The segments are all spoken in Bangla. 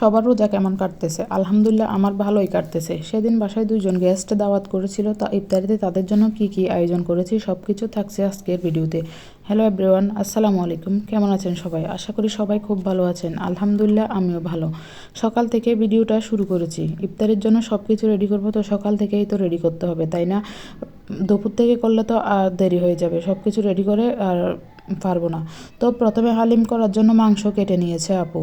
সবার রোজা কেমন কাটতেছে? আলহামদুলিল্লাহ আমার ভালোই কাটতেছে। সেদিন বাসায় দুজন গেস্ট দাওয়াত করেছিল। তা ইফতারিতে তাদের জন্য কি কি আয়োজন করেছি সব কিছু থাকছে আজকের ভিডিওতে। হ্যালো এভরিওয়ান আসসালামু আলাইকুম। কেমন আছেন সবাই? আশা করি সবাই খুব ভালো আছেন। আলহামদুলিল্লাহ আমিও ভালো। সকাল থেকে ভিডিওটা শুরু করেছি। ইফতারের জন্য সব কিছু রেডি করব তো সকাল থেকেই তো রেডি করতে হবে, তাই না? দুপুর থেকে করলে তো আর দেরি হয়ে যাবে। সব কিছু রেডি করে আর পারব না। তো প্রথমে হালিম করার জন্য মাংস কেটে নিয়েছে আপু।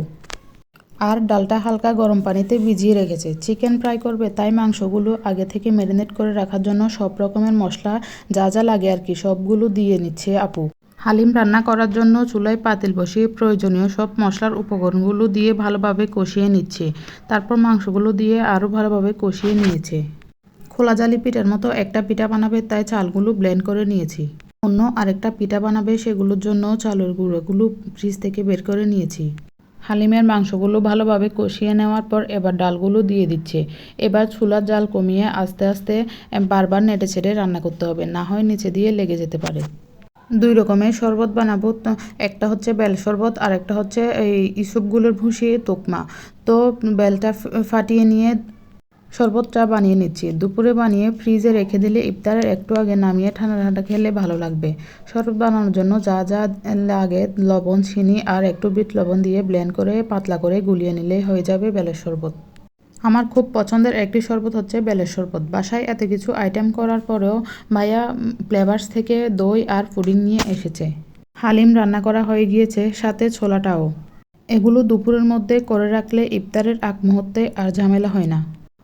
আর ডালটা হালকা গরম পানিতে ভিজিয়ে রেখেছে। চিকেন ফ্রাই করবে তাই মাংসগুলো আগে থেকে ম্যারিনেট করে রাখার জন্য সব রকমের মশলা, যা যা লাগে আর কি, সবগুলো দিয়ে নিচ্ছে আপু। হালিম রান্না করার জন্য চুলায় পাতিল বসিয়ে প্রয়োজনীয় সব মশলার উপকরণগুলো দিয়ে ভালোভাবে কষিয়ে নিচ্ছে। তারপর মাংসগুলো দিয়ে আরও ভালোভাবে কষিয়ে নিয়েছে। খোলা জালি পিঠার মতো একটা পিঠা বানাবে, তাই চালগুলো ব্লেন্ড করে নিয়েছি। অন্য আরেকটা পিঠা বানাবে, সেগুলোর জন্য চালের গুঁড়োগুলো ফ্রিজ থেকে বের করে নিয়েছি। হালিমের মাংসগুলো ভালোভাবে কষিয়ে নেওয়ার পর এবার ডালগুলো দিয়ে দিচ্ছে। এবার চুলার জাল কমিয়ে আস্তে আস্তে বারবার নেটে ছেড়ে রান্না করতে হবে, না হয় নিচে দিয়ে লেগে যেতে পারে। দুই রকমের শরবত বানাবো একটা হচ্ছে বেল শরবত আর একটা হচ্ছে এই ইসবগুলোর ভুষিয়ে তোকমা। তো বেলটা ফাটিয়ে নিয়ে শরবতটা বানিয়ে নিচ্ছি। দুপুরে বানিয়ে ফ্রিজে রেখে দিলে ইফতারের একটু আগে নামিয়ে ঠান্ডা ঠান্ডা খেলে ভালো লাগবে। শরবত বানানোর জন্য যা যা লাগে, লবণ, চিনি আর একটু বিট লবণ দিয়ে ব্লেন্ড করে, পাতলা করে গুলিয়ে নিলে হয়ে যাবে বেলের শরবত। আমার খুব পছন্দের একটি শরবত হচ্ছে বেলের শরবত। বাসায় এত কিছু আইটেম করার পরেও ভাইয়া ফ্লেভার্স থেকে দই আর পুডিং নিয়ে এসেছে। হালিম রান্না করা হয়ে গিয়েছে সাথে ছোলাটাও। এগুলো দুপুরের মধ্যে করে রাখলে ইফতারের আগ মুহূর্তে আর ঝামেলা হয় না।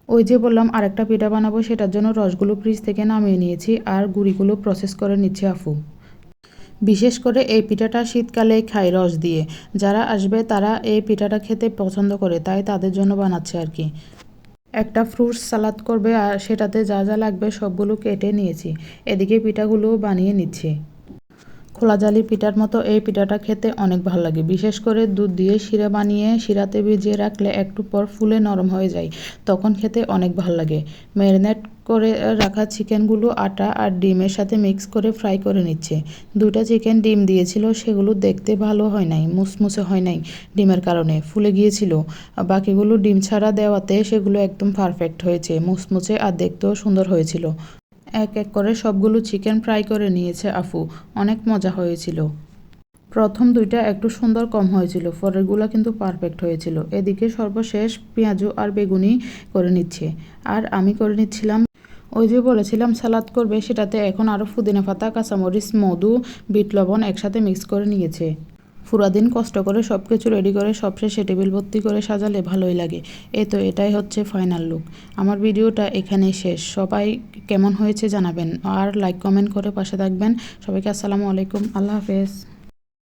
ওই যে বললাম, আরেকটা পিঠা বানাবো, সেটার জন্য রসগুলো ফ্রিজ থেকে নামিয়ে নিয়েছি আর গুঁড়িগুলো প্রসেস করে নিচ্ছে আফু। বিশেষ করে এই পিঠাটা শীতকালে খাই রস দিয়ে। যারা আসবে, তারা এই পিঠাটা খেতে পছন্দ করে, তাই তাদের জন্য বানাচ্ছে আর কি। একটা ফ্রুটস সালাদ করবে আর সেটাতে যা যা লাগবে সবগুলো কেটে নিয়েছি। এদিকে পিঠাগুলোও বানিয়ে নিচ্ছি। খোলা জালি পিঠার মতো এই পিঠাটা খেতে অনেক ভালো লাগে। বিশেষ করে দুধ দিয়ে শিরা বানিয়ে শিরাতে ভিজিয়ে রাখলে একটু পর ফুলে নরম হয়ে যায়, তখন খেতে অনেক ভালো লাগে। ম্যারিনেট করে রাখা চিকেনগুলো আটা আর ডিমের সাথে মিক্স করে ফ্রাই করে নিচ্ছে। দুটা চিকেন ডিম দিয়েছিল, সেগুলো দেখতে ভালো হয় নাই, মুসমুসে হয় নাই ডিমের কারণে, ফুলে গিয়েছিল। বাকিগুলো ডিম ছাড়া দেওয়াতে সেগুলো একদম পারফেক্ট হয়েছে, মুসমুসে আর দেখতেও সুন্দর হয়েছিল। এক এক করে সবগুলো চিকেন ফ্রাই করে নিয়েছে আফু। অনেক মজা হয়েছিল। প্রথম দুইটা একটু সুন্দর কম হয়েছিল, পরেরগুলো কিন্তু পারফেক্ট হয়েছিল। এদিকে সর্বশেষ পেঁয়াজু আর বেগুনি করে নিচ্ছে। আর আমি করে নিচ্ছিলাম, ওই যে বলেছিলাম, সালাদ করবে, সেটাতে এখন আরও পুদিনা পাতা, কাঁচামরিচ, মধু, বিট লবণ একসাথে মিক্স করে নিয়েছে। পুরা দিন কষ্ট করে সব কিছু রেডি করে সবশেষে টেবিল ভর্তি করে সাজালে ভালোই লাগে। এ তো এটাই হচ্ছে ফাইনাল লুক আমার ভিডিওটা এখানেই শেষ। সবাই কেমন হয়েছে জানাবেন। আর লাইক কমেন্ট করে পাশে থাকবেন। সবাইকে আসসালামু আলাইকুম। আল্লাহ হাফেজ।